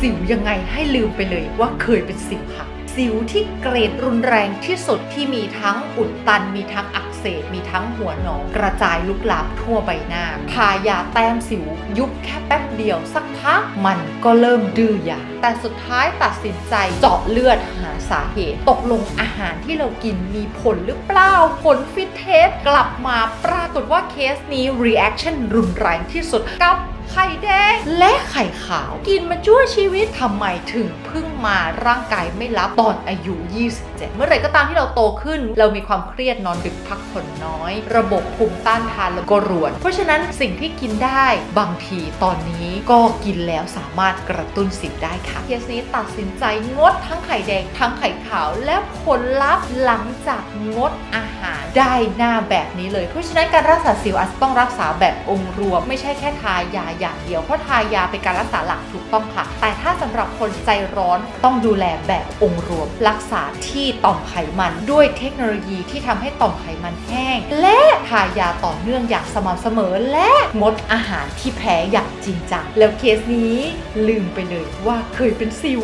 สิวยังไงให้ลืมไปเลยว่าเคยเป็นสิวค่ะ สิวที่เกรดรุนแรงที่สุดที่มีทั้งอุดตันมีทั้งอักเสบมีทั้งหัวหนอง กระจายลุกลามทั่วใบหน้าทายาแต้มสิว ยุบแค่แป๊บเดียวสักพักมันก็เริ่มดื้อยาแต่สุดท้ายตัดสินใจเจาะเลือดหาสาเหตุ ตกลงอาหารที่เรากินมีผลหรือเปล่า ผลฟิตเทสกลับมาปรากฏว่าเคสนี้ reaction รุนแรงที่สุดกับ ไข่แดง และไข่ขาว กินมาชั่วชีวิตทำไมถึงเพิ่งมาร่างกายไม่รับตอนอายุ 27 เมื่อไหร่ก็ตามที่เราโตขึ้น เรามีความเครียดนอนดึกพักผ่อนน้อย ระบบภูมิต้านทานเราก็รวน เพราะฉะนั้นสิ่งที่กินได้บางทีตอนนี้ก็กินแล้วสามารถกระตุ้นสิวได้ค่ะเคสนี้ตัดสินใจงดทั้งไข่แดงทั้งไข่ขาวและผลลัพธ์หลังจากงดอาหารได้หน้าแบบนี้เลย เพราะฉะนั้นการรักษาสิวอาจจะต้องรักษาแบบองค์รวม ไม่ใช่แค่ทายาอย่างเดียว เพราะทายาเป็นการรักษาหลักถูกต้องค่ะ แต่ถ้าสำหรับคนใจร้อนต้องดูแลแบบองค์รวม รักษาที่ต่อมไขมันด้วยเทคโนโลยีที่ทำให้ต่อมไขมันแห้ง และทายาต่อเนื่องอย่างสม่ำเสมอ และงดอาหารที่แพ้อย่างจริงจังแล้วเคสนี้ลืมไปเลยว่าเคยเป็นสิว